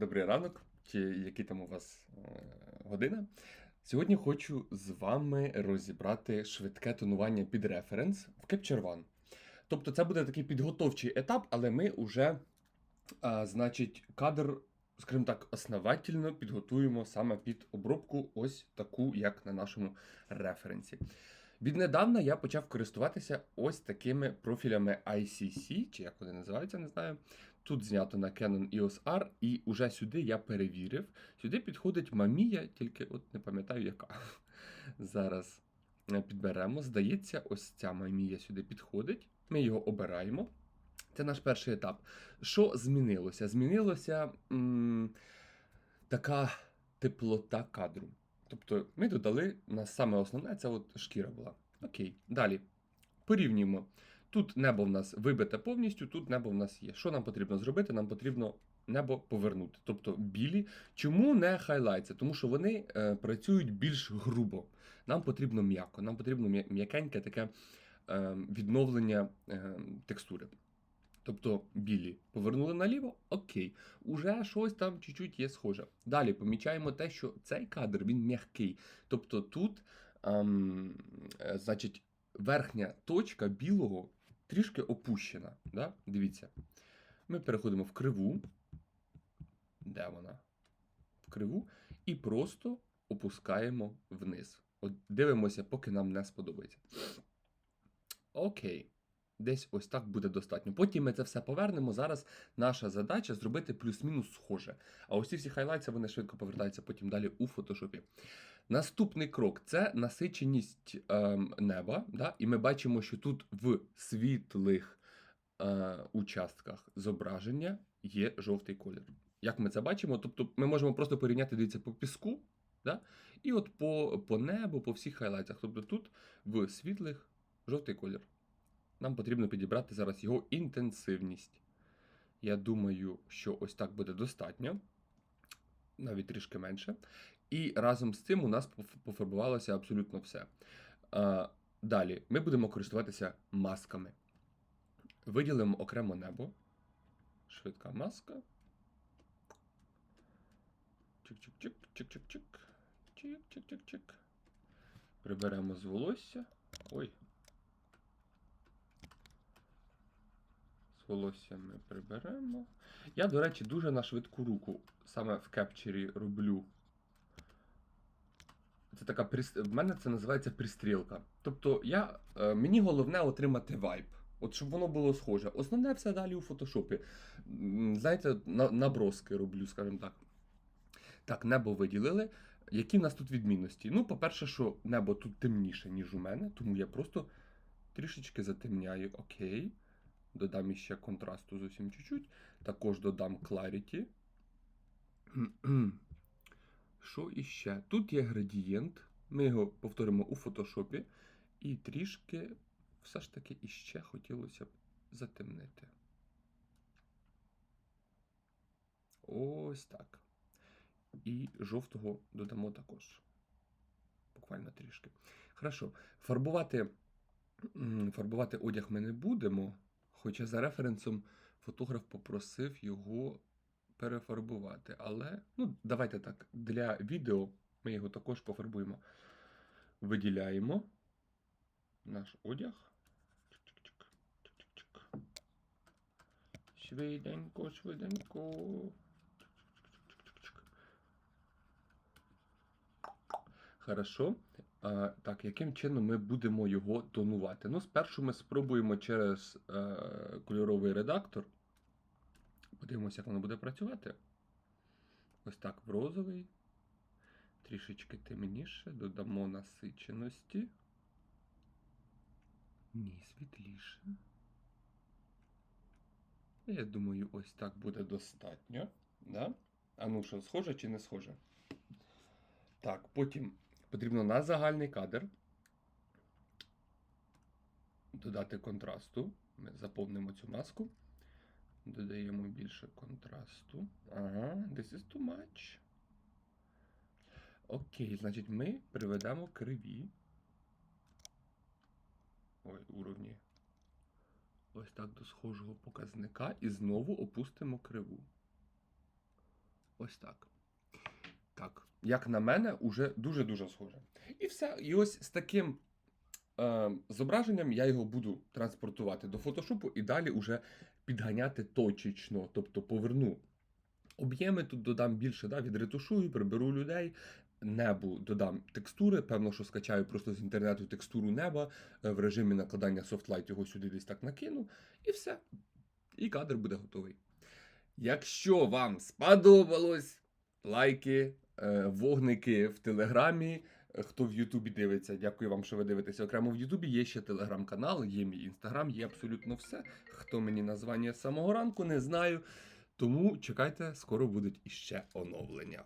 добрий ранок, чи який там у вас е, година. Сьогодні хочу з вами розібрати швидке тонування під референс в Capture One. Тобто це буде такий підготовчий етап, але ми вже, а, значить, кадр, скажімо так, основательно підготуємо саме під обробку, ось таку, як на нашому референсі. Віднедавна я почав користуватися ось такими профілями ICC, чи як вони називаються, не знаю. Тут знято на Canon EOS R, і уже сюди я перевірив. Сюди підходить Mamiya, тільки от не пам'ятаю яка. Зараз е, підберемо. Здається, ось ця Mamiya сюди підходить. Ми його обираємо. Це наш перший етап. Що змінилося? Змінилося м, така теплота кадру. Тобто ми додали на саме основне, це от шкіра була. Окей, далі. Порівнюємо. Тут небо в нас вибите повністю, тут небо в нас є. Що нам потрібно зробити? Нам потрібно небо повернути. Тобто білі. Чому не хайлайтси? Тому що вони е, працюють більш грубо. Нам потрібно м'яко, нам потрібно м'якеньке таке е, відновлення е, текстури. Тобто білі повернули наліво, окей. Уже щось там чуть-чуть є схоже. Далі помічаємо те, що цей кадр він м'який. Тобто тут, ем, е, значить, верхня точка білого трішки опущена. Да? Дивіться. Ми переходимо в криву. Де вона? В криву. І просто опускаємо вниз. От дивимося, поки нам не сподобається. Окей. Десь ось так буде достатньо. Потім ми це все повернемо. Зараз наша задача зробити плюс-мінус схоже. А ось ці всі хайлайтси вони швидко повертаються потім далі у фотошопі. Наступний крок це насиченість ем, неба. Да? І ми бачимо, що тут в світлих е, участках зображення є жовтий колір. Як ми це бачимо? Тобто ми можемо просто порівняти, дивіться, по піску, да? і от по, по небу, по всіх хайлайтсах. Тобто тут в світлих жовтий колір. Нам потрібно підібрати зараз його інтенсивність. Я думаю, що ось так буде достатньо, навіть трішки менше. І разом з цим у нас пофарбувалося абсолютно все. Далі ми будемо користуватися масками. Виділимо окремо небо. Швидка маска. Чик-чик-чик, чик-чик-чик. Чик-чик-чик-чик. Приберемо з волосся. Ой. З волосся ми приберемо. Я, до речі, дуже на швидку руку саме в кепчері роблю. Це така в мене це називається пристрілка. Тобто, я, е, мені головне отримати вайб. От щоб воно було схоже. Основне все далі у фотошопі. Знаєте, на, наброски роблю, скажімо так. Так, небо виділили. Які в нас тут відмінності? Ну, по-перше, що небо тут темніше, ніж у мене, тому я просто трішечки затемняю. Окей. Додам іще контрасту зовсім чуть-чуть. Також додам Clarity. Що іще? Тут є градієнт. Ми його повторимо у фотошопі. І трішки все ж таки іще хотілося б затемнити. Ось так. І жовтого додамо також. Буквально трішки. Хорошо. Фарбувати, фарбувати одяг ми не будемо. Хоча за референсом фотограф попросив його перефарбувати. Але, ну, давайте так, для відео ми його також пофарбуємо. Виділяємо наш одяг. Швиденько, швиденько. Хорошо. А, так, яким чином ми будемо його тонувати? Ну, спершу ми спробуємо через е, кольоровий редактор. Подивимося, як воно буде працювати. Ось так в розовий. Трішечки темніше. Додамо насиченості. Ні, світліше. Я думаю, ось так буде достатньо. Да? А ну що, схоже чи не схоже? Так, потім потрібно на загальний кадр додати контрасту. Ми заповнимо цю маску. Додаємо більше контрасту. Ага, this is too much. Окей, значить, ми приведемо криві. Ой, уровні. Ось так до схожого показника і знову опустимо криву. Ось так. Так, як на мене, уже дуже-дуже схоже. І все. І ось з таким е, зображенням я його буду транспортувати до фотошопу і далі уже підганяти точечно, тобто поверну об'єми, тут додам більше, да, відретушую, приберу людей. Небу додам текстури, певно, що скачаю просто з інтернету текстуру неба е, в режимі накладання Softlight його сюди десь так накину, і все. І кадр буде готовий. Якщо вам сподобалось, лайки, е, вогники в Телеграмі. Хто в Ютубі дивиться, дякую вам, що ви дивитеся окремо в Ютубі. Є ще телеграм-канал, є мій інстаграм, є абсолютно все. Хто мені названня з самого ранку, не знаю. Тому чекайте, скоро будуть іще оновлення.